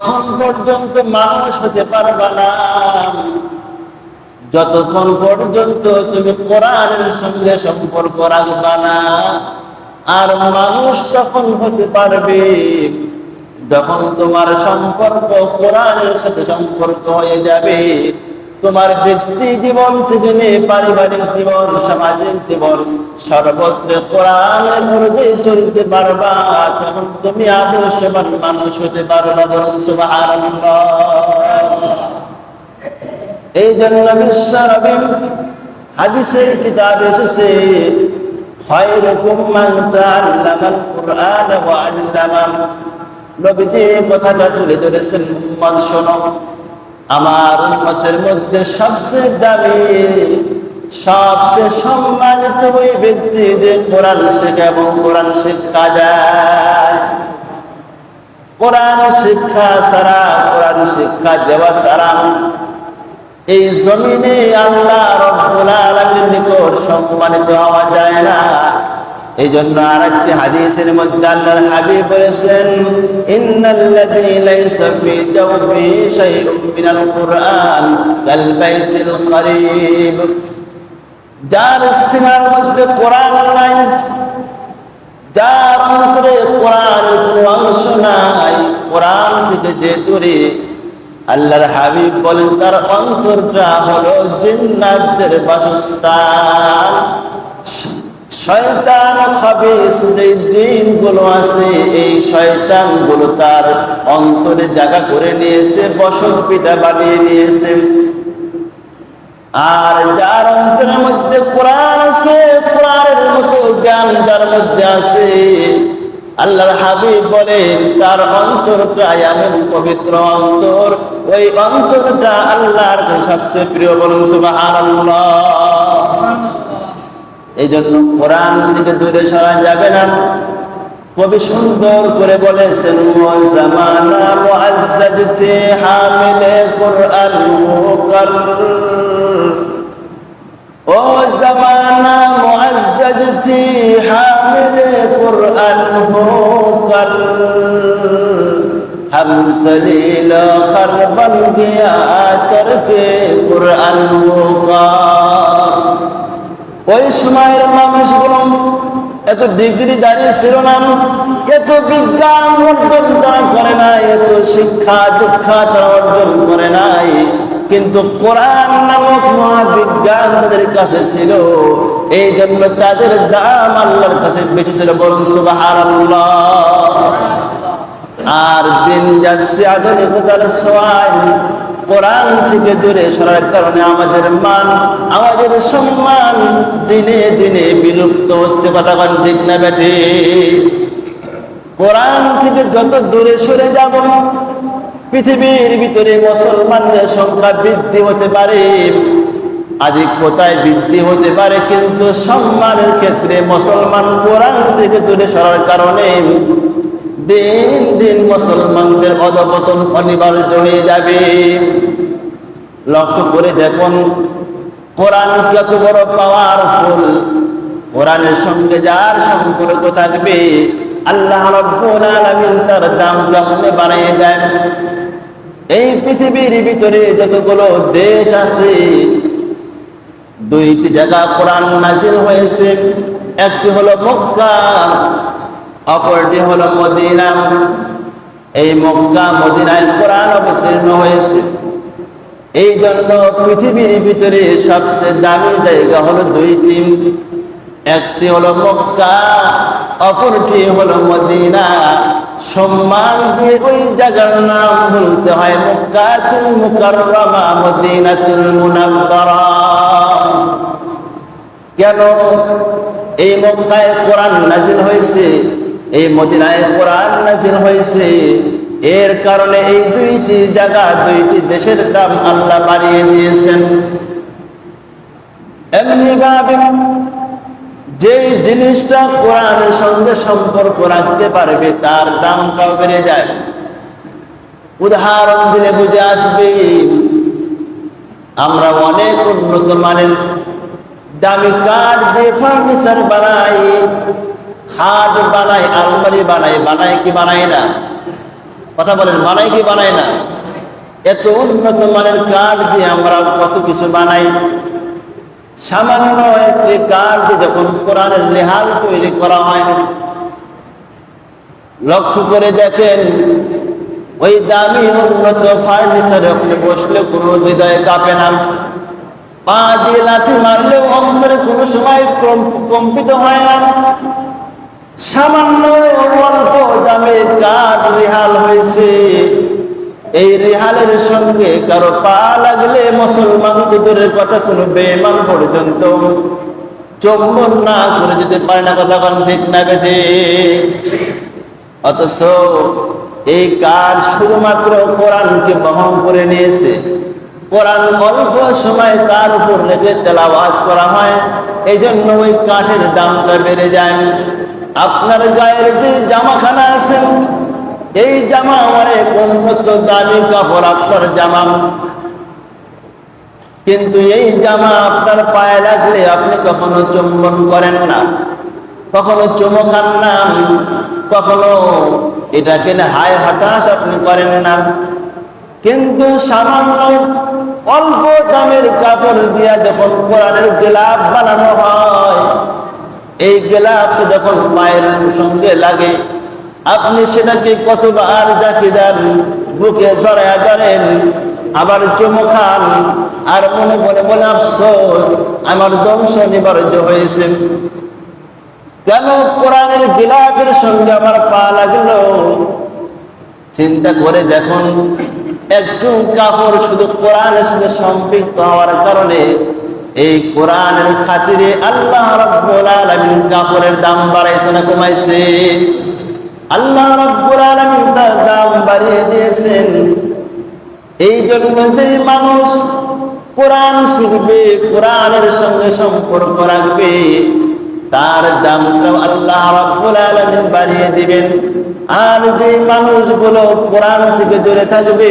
তখন পর্যন্ত মানুষ হতে পারবা না। যতক্ষণ পর্যন্ত তুমি কোরআনের সঙ্গে সম্পর্ক রাখবা না, আর মানুষ তখন হতে পারবে। যখন তোমার সম্পর্ক কোরআনের সাথে সম্পর্ক হয়ে যাবে তোমার ব্যক্তি জীবন থেকে নিয়ে পারিবারিক জীবন, সামাজিক জীবন, সর্বত্র কোরআনের মধ্যে চলতে পারবা তখন তুমি আদর্শবান মানুষ হতে পারবা বরং এই জন্য বিশ্বরবি হাদিসের কিতাব এসেছে, খয়রুকুম মান কথাটা তুলে ধরেছেন শোনো। আমার উম্মতের মধ্যে সবচেয়ে দামি, সবচেয়ে সম্মানিত ওই ব্যক্তি যে কোরআন শেখে এবং কোরআন শিক্ষা দেয়। কোরআন শিক্ষা ছাড়া, কোরআন শিক্ষা দেওয়া ছাড়া এই জমিনে আল্লাহ রব্বুল আলামিনের নিকট সম্মানিত হওয়া যায় না। এই জন্য আরেকটি হাদিসের মধ্যে আল্লাহর হাবিব বলেছেন, ইন্নাল্লাযী লাইসা ফি জাওফি শাইউন মিনাল কুরআন কাল বাইতিল যার সিনার মধ্যে কোরআন নাই, যার অন্তরে কোরআনের কোনো অংশ নাই, কোরআন থেকে যে দূরে, আল্লাহর হাবিব বলেন, তার অন্তরটা হলো জিন্নাতদের বাসস্থান। শয়তান খাবিস যে জিনগুলো আছে, এই শয়তানগুলো তার অন্তরে জায়গা করে নিয়েছে, বসত পিঠা বানিয়ে নিয়েছে। আর যার অন্তরের মধ্যে কোরআন আছে, কোরআনের মতো জ্ঞান যার মধ্যে আছে, আল্লাহর হাবিব বলেন, তার অন্তরটা এমন পবিত্র অন্তর। ওই অন্তরটা আল্লাহর সবচেয়ে প্রিয় বলুন, সুবহানাল্লাহ। এই জন্য কোরআন থেকে দূরে সরা যাবে না। কবি সুন্দর করে বলেছেন জামানা মুআজ্জাদতে হামিলে কোরআন মুকার ও জামানা মুআজ্জাদতে হামিলে কোরআন মুকার ہم سلیل خربن ওই সময়ের মানুষগুলো এত ডিগ্রি দাঁড়িয়ে ছিল না, এত বিজ্ঞান অর্জন তারা করে নাই, এত শিক্ষা দীক্ষা তারা অর্জন করে নাই। কিন্তু কোরআন নামক মহাবিজ্ঞান তাদের কাছে ছিল এই জন্য তাদের দাম আল্লাহর কাছে বেশি ছিল। বলুন সুবাহ আর দিন যাচ্ছে আধুনিকতার সোয়াই কোরআন থেকে দূরে সরার কারণে আমাদের মান, আমাদের সম্মান দিনে দিনে বিলুপ্ত হচ্ছে কথা ঠিক না ব্যাটে কোরআন থেকে যত দূরে সরে যাব, পৃথিবীর ভিতরে মুসলমানদের সংখ্যা বৃদ্ধি হতে পারে, আধিক্যতায় বৃদ্ধি হতে পারে, কিন্তু সম্মানের ক্ষেত্রে মুসলমান কোরআন থেকে দূরে সরার কারণে দিন দিন মুসলমানদের অধপতন অনিবার্য হয়ে যাবে। লক্ষ্য করে দেখুন, কোরআন কত বড় পাওয়ারফুল কোরআনের সঙ্গে যার সম্পর্ক থাকবে, আল্লাহ রব্বুল আলামিন তার দাম কেমনে বাড়িয়ে দেন, এই পৃথিবীর ভিতরে যতগুলো দেশ আছে, দুইটি জায়গা কোরআন নাজিল হয়েছে, একটি হলো মক্কা অপরটি হলো মদিনা। এই মক্কা মদিনায় কোরআন অবতীর্ণ হয়েছে। এই জন্য পৃথিবীর ভিতরে সবচেয়ে দামি জায়গা হলো দুই দুইটি। একটি হলো মক্কা, অপরটি হলো মদিনা। সম্মান দিয়ে ওই জায়গার নাম বলতে হয় মক্কা মক্কাতুল মুকাররমা, মদিনাতুল মুনাব্বারা। কেন? এই মক্কায় কোরআন নাজিল হয়েছে এই মদিনায় কোরআন নাজিল হয়েছে। এর কারণে এই দুইটি জায়গা, দুইটি দেশের দাম আল্লাহ বাড়িয়ে দিয়েছেন। এমনি ভাবে যে জিনিসটা কোরআনের সঙ্গে সম্পর্ক রাখতে পারবে, তার দামটাও বেড়ে যায়। উদাহরণ দিলে বুঝে আসবে, আমরা অনেক উন্নত মানের দামি কাঠ দিয়ে ফার্নিচার বানাই। খাট বানাই আলমারি বানাই বানাই কি বানাই না? কথা বলেন বানাই কি বানাই না? এত উন্নত মানের কাঠ দিয়ে আমরা কত কিছু বানাই। সামান্য একটি কাঠ দিয়ে যখন কোরআনের নেহাল তৈরি করা হয় লক্ষ্য করে দেখেন, ওই দামি উন্নত ফার্নিচারে আপনি বসলে কোনো হৃদয়ে কাঁপে না। পা দিয়ে লাথি মারলেও অন্তরে কোনো সময় কম্পিত হয় না। সামান্য অল্প দামে কাঠ রেহাল হয়েছে? এই রেহালের সঙ্গে কারও পা লাগলে মুসলমান তো দূরের কথা কোনো বেমান পর্যন্ত চম্বন না করে যেতে পারে না কথা কোন ঠিক না বেটে অথচ এই কাঠ শুধুমাত্র কোরআনকে বহন করে নিয়েছে। কোরআন অল্প সময় তার উপর রেখে তেলাওয়াত করা হয়। এই জন্য ওই কাঠের দামটা বেড়ে যায়। আপনার গায়ের যে জামাখানা আছে, এই জামা অনেক উন্নত দামি কাপড় আপনার জামা। কিন্তু এই জামা আপনার পায়ে লাগলে আপনি কখনো চুম্বন করেন না, কখনো চুমো খান না, কখনো এটাকে হায় হতাশ আপনি করেন না। কিন্তু সামান্য অল্প দামের কাপড় দিয়া যখন কোরআনের গেলাপ বানানো হয় এই গেলাপ যখন মায়ের সঙ্গে লাগে, আপনি সেটাকে কতবার জাকি দেন, বুকে জড়ায়া ধরেন, আবার চুমু খান, আর মনে মনে বলে, আফসোস, আমার দংশ নিবার্য হয়েছে। কেন কোরআনের গিলাপের সঙ্গে আমার পা লাগল? চিন্তা করে দেখুন, একটু কাপড় শুধু কোরআনের সাথে সম্পৃক্ত হওয়ার কারণে এই কোরআনের খাতিরে আল্লাহ রাব্বুল আলামিন কাপড়ের দাম বাড়াইছে না কমাইছে? আল্লাহ রাব্বুল আলামিন তার দাম বাড়িয়ে দিয়েছেন। এই জন্য যে মানুষ কোরআন শিখবে, কোরআনের সঙ্গে সম্পর্ক রাখবে। তার দামটা আল্লাহ রাব্বুল আলামিন বাড়িয়ে দিবেন। আর যে মানুষগুলো কোরআন থেকে দূরে থাকবে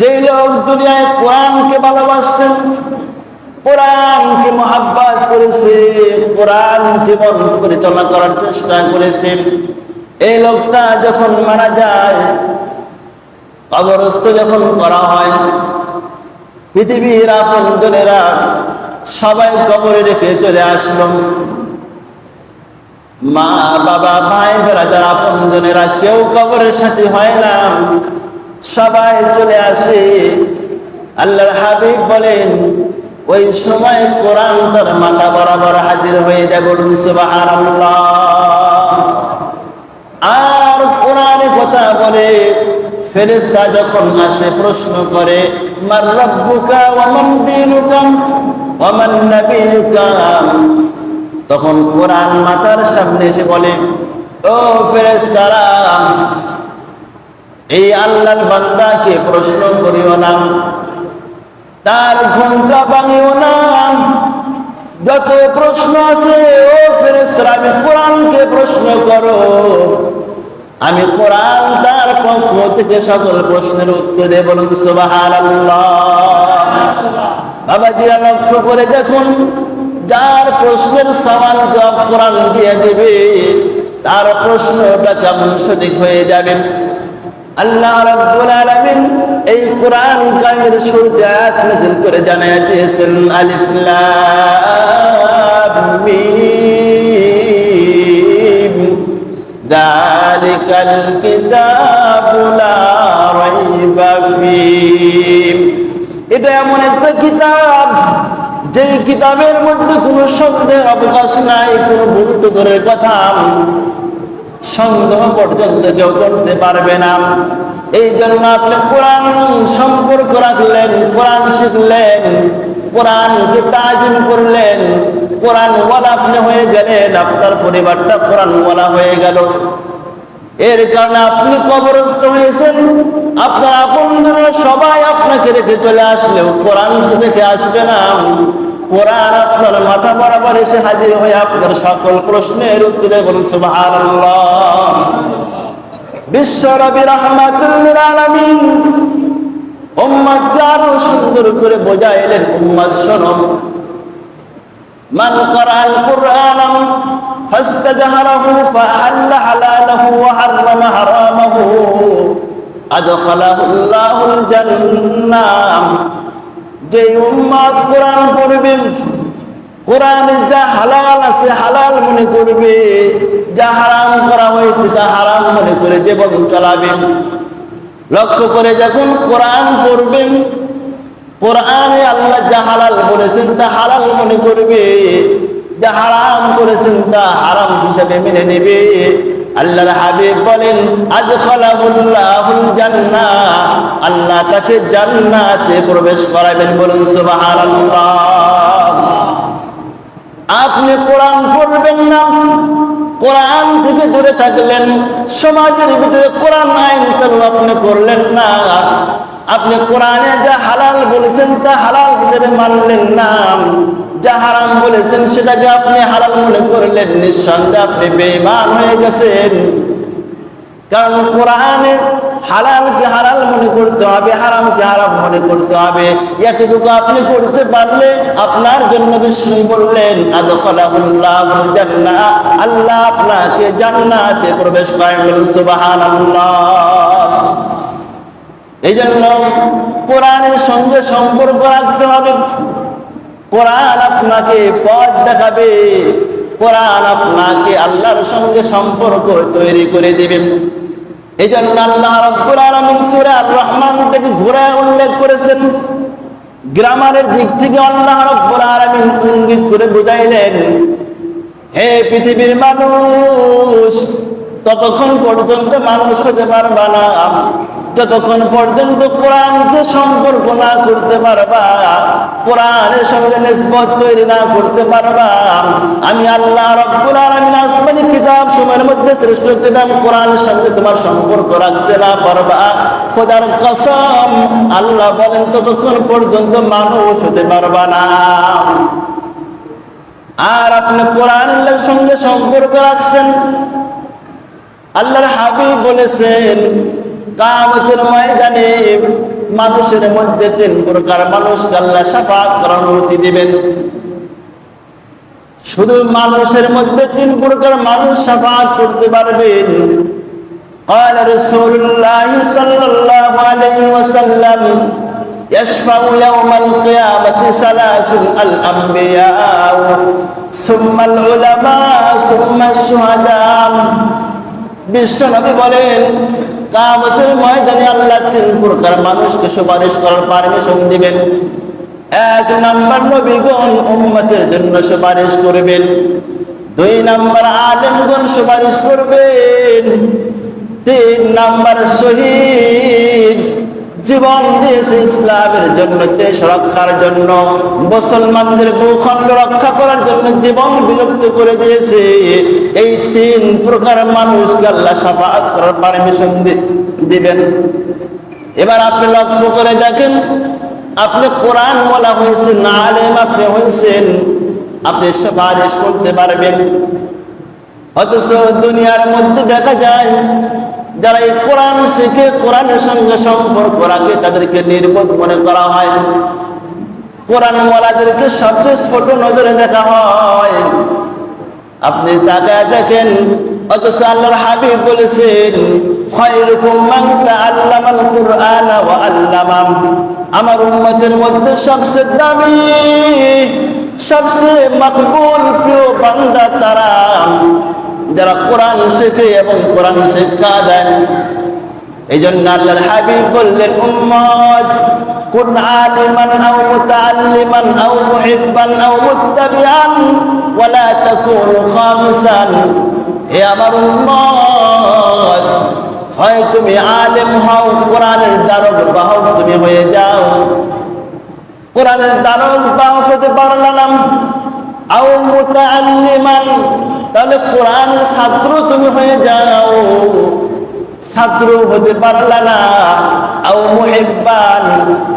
যে লোক দুনিয়ায় কোরআনকে ভালোবাসছেন কোরআনকে মহাব্বত করেছে, কোরআন জীবন পরিচালনা করার চেষ্টা করেছেন এই লোকটা যখন মারা যায় যখন করা হয়, পৃথিবীর আপন জনেরা সবাই কবরে রেখে চলে আসলো। মা, বাবা, ভাই বেড়াদার আপন জনেরা, কেউ কবরের সাথে হয় না। সবাই চলে আসে। আল্লাহর হাবিব বলেন, ওই সময় কোরআন তার মাথা বরাবর হাজির হয়ে যায় বলুন আর কোরআনে কথা বলে, ফেরেশতা যখন আসে, প্রশ্ন করে, মার রব্বুকা ওয়া মান দীনুকা ওয়া তখন কোরআন মাতার সামনে এসে বলে, ও ফেরেশতারা এই আল্লাহর বান্দাকে প্রশ্ন করিও না। তার ঘণ্টা ভাঙিও না। যত প্রশ্ন আছে, ও ফেরেশতারা, আমি কোরআনকে প্রশ্ন করো। আমি কোরআন তার পক্ষ থেকে সকল প্রশ্নের উত্তর বলুন, সুবহানাল্লাহ। বাবাজিরা লক্ষ্য করে দেখুন, যার প্রশ্নের সমান জবাব কোরআন দিয়ে দেবে, তার প্রশ্নটা কেমন সঠিক হয়ে যাবে? আল্লাহ রাব্বুল আলামিন এই কোরআন কারিমের শুরুতে করে জানায় দিয়েছেন, আলিফ লাম মিম। যালিকাল কিতাবু লা এটা এমন একটা কিতাব যে কিতাবের মধ্যে কোনো সন্দেহ অবকাশ নাই, কোনো তো দূরের কথা। সন্দেহ পর্যন্ত কেউ করতে পারবে না। এই জন্য আপনি কোরআন সম্পর্ক রাখলেন, কোরআন শিখলেন কোরআনকে তাজিম করলেন কোরআন ওয়ালা আপনি হয়ে গেলেন আপনার পরিবারটা কোরআন ওয়ালা হয়ে গেল। এর কারণে আপনি কবরস্থ হয়েছেন, আপনার আপনজনরা সবাই আপনাকে রেখে চলে আসলেও কোরআন রেখে আসবে না। কোরআন আপনার মাথা বরাবর এসে হাজির হয়ে আপনার সকল প্রশ্নের উত্তরে বলুন, সুবহানাল্লাহ। বিশ্বরবি রহমাতুল্লিল আলামিন উম্মত আরও সুন্দর করে বোঝাইলেন, উম্মত শোনো। মান করাল কুরআনম ফাস্তাজহারাহু ফাআল্লা হালালাহু হারামাহু আদখালাহু আল্লাহুল যে উম্মাদ কোরআন পড়বে, কোরআনে যা হালাল আছে হালাল মনে করবে, যা হারাম করা হয়েছে তা হারাম মনে করে জীবন চালাবে লক্ষ্য করে যখন কোরআন পড়বেন কোরআনে আল্লাহ যা হালাল বলেছেন তা হালাল মনে করবে, যা হারাম করেছেন তা হারাম হিসাবে মেনে নেবে। আল্লাহর হাবিব বলেন আজ খলাহুল্লাহুল জান্নাহ। আল্লাহ তাকে জান্নাতে প্রবেশ করাবেন বলুন, সুবহানাল্লাহ। আপনি কোরআন পড়বেন না, কোরআন থেকে দূরে থাকলেন, সমাজের ভিতরে কোরআন আইন চালু আপনি করলেন না। আপনি কোরআনে যা হালাল বলেছেন তা হালাল হিসেবে মানলেন না। যা হারাম বলেছেন সেটাকে আপনি হালাল মনে করলেন, নিঃসন্দেহে আপনি বেঈমান হয়ে গেছেন। কারণ কোরআনে হালালকে হালাল মনে করতে হবে, হারামকে হারাম মনে করতে হবে। এতটুকু আপনি করতে পারলে আপনার জন্য বিষ্ণু বললেন আল্লাহ আপনাকে জান্নাতে প্রবেশ করাবেন সুবহানাল্লাহ। এই জন্য কোরআনের সঙ্গে সম্পর্ক রাখতে হবে। কোরআন আপনাকে পথ দেখাবে। কোরআন আপনাকে আল্লাহর সঙ্গে সম্পর্ক তৈরি করে দিবেন এই জন্য আল্লাহ রব্বুল আলামিন সূরা রহমানটাকে ঘুরে উল্লেখ করেছেন। গ্রামারের দিক থেকে আল্লাহ রব্বুল আলামিন ইঙ্গিত করে বুঝাইলেন, হে পৃথিবীর মানুষ, ততক্ষণ পর্যন্ত মানুষ হতে পারবা না। যতক্ষণ পর্যন্ত কোরআনকে সম্পর্ক না করতে পারবা, কোরআনের সঙ্গে নিসবত তৈরি না করতে পারবা, আমি আল্লাহ রব্বুল আলামিন আসমানি কিতাব সময়ের মধ্যে শ্রেষ্ঠ কিতাব কোরআনের সঙ্গে তোমার সম্পর্ক রাখতে না পারবা। খোদার কসম, আল্লাহ বলেন, ততক্ষণ পর্যন্ত মানুষ হতে পারবা না। আর আপনি কোরআনের সঙ্গে সম্পর্ক রাখছেন? আল্লাহর হাবিব বলেছেন কামতের ময়দানে মানুষের মধ্যে তিন প্রকার মানুষকে আল্লাহ সাফাত করার অনুমতি দিবেন শুধু মানুষের মধ্যে তিন প্রকার মানুষ সাফাত করতে পারবেন قال رسول الله صلى الله عليه وسلم يشفع يوم القيامة ثلاث الأنبياء ثم العلماء ثم الشهداء বিশ্বনবী বলেন কামতের ময়দানে আল্লাহ তিন প্রকার মানুষকে সুপারিশ করার পারমিশন দিবেন। এক নাম্বার নবীগণ উম্মতের জন্য সুপারিশ করবেন। দুই নাম্বার আলেমগণ সুপারিশ করবেন। তিন নাম্বার শহীদ জীবন দিয়েছে ইসলামের জন্য, দেশ রক্ষার জন্য, মুসলমানদের ভূখণ্ড রক্ষা করার জন্য জীবন বিলুপ্ত করে দিয়েছে। এই তিন প্রকার মানুষকে আল্লাহ সাফাত করার পারমিশন দিবেন। এবার আপনি লক্ষ্য করে দেখেন, আপনি কোরআন বলা হয়েছেন, আলেম আপনি হয়েছেন, আপনি সুপারিশ করতে পারবেন। অথচ দুনিয়ার মধ্যে দেখা যায় যারা এই কোরআন শিখে কোরআনের সঙ্গে সম্পর্ক রাখে, তাদেরকে নির্বোধ মনে করা হয়। কোরআন ওয়ালাদেরকে সবচেয়ে ছোট নজরে দেখা হয়। আপনি তাকায় দেখেন, অথচ আল্লাহর হাবিব বলেছেন আমার উম্মতের মধ্যে সবচেয়ে দামি, সবচেয়ে মকবুল, প্রিয় বান্দা তারা। যারা কোরআন শেখে এবং কোরআন শিক্ষা দেন এই জন্য আল্লাহর হাবিব বললেন, উম্মত, কুন আলিমান আও মুতাআল্লিমান আও মুহিব্বান আও মুত্তাবিআন, ওয়ালা তাকুনু খামিসান। হে আমার উম্মত, হয় তুমি আলেম হও, কোরআনের দ্বারক বাহক তুমি হয়ে যাও। কোরআনের দ্বারক বাহক হতে পারলাম তাহলে কোরআন ছাত্র তুমি হয়ে যাও। ছাত্র হতে পারলা না। আও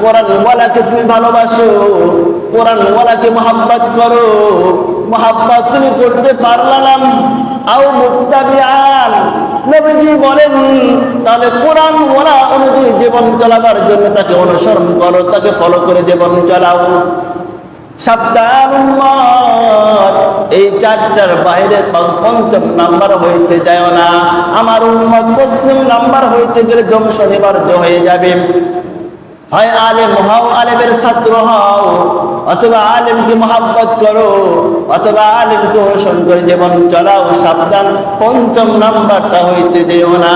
কোরআন ওয়ালাকে তুমি ভালোবাসো, কোরআন ওয়ালাকে মহাব্বত করো। মহাব্বত তুমি করতে পারলা না। আও মুত্তাবিআন, নবীজি বলেন, তাহলে কোরআন ওয়ালা অনুযায়ী জীবন চালাবার জন্য তাকে অনুসরণ করো, তাকে ফলো করে জীবন চালাও। সাবধান এই চারটার বাইরে পঞ্চম নাম্বার হইতে যায় না। আমার উম্মত পশ্চিম নাম্বার হইতে গেলে ধ্বংস নিবার্য হয়ে যাবে। হয় আলেম, হও আলেমের ছাত্র, হও। অথবা আলেমকে মহাব্বত করো, অথবা আলেমকে অনুসরণ করে জীবন চলাও, সাবধান। পঞ্চম নাম্বারটা হইতে যেও না।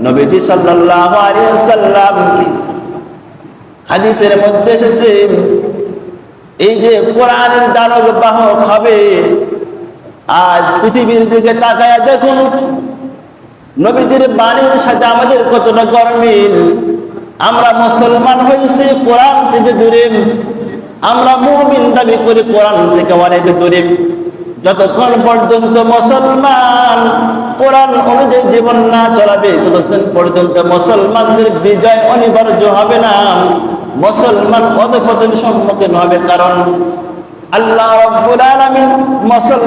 নবীজি সাল্লাল্লাহু আলাইহি সাল্লাম হাদিসের মধ্যে এসেছে এই যে কোরআনের দানব বাহক হবে, আজ পৃথিবীর দিকে তাকায়া দেখুন, নবীজির বাণীর সাথে আমাদের কতটা গরমিল। আমরা মুসলমান হয়েছি, কোরআন থেকে দূরে। আমরা মুমিন দাবি করি, কোরআন থেকে অনেক দূরে। যতক্ষণ পর্যন্ত মুসলমান কোরআন অনুযায়ী জীবন না চলাবে, ততক্ষণ পর্যন্ত মুসলমানদের বিজয় অনিবার্য হবে না। মুসলমান অধপতন সম্মুখীন হবে কারণ আল্লাহ রব্বুল আলামিন মুসলমান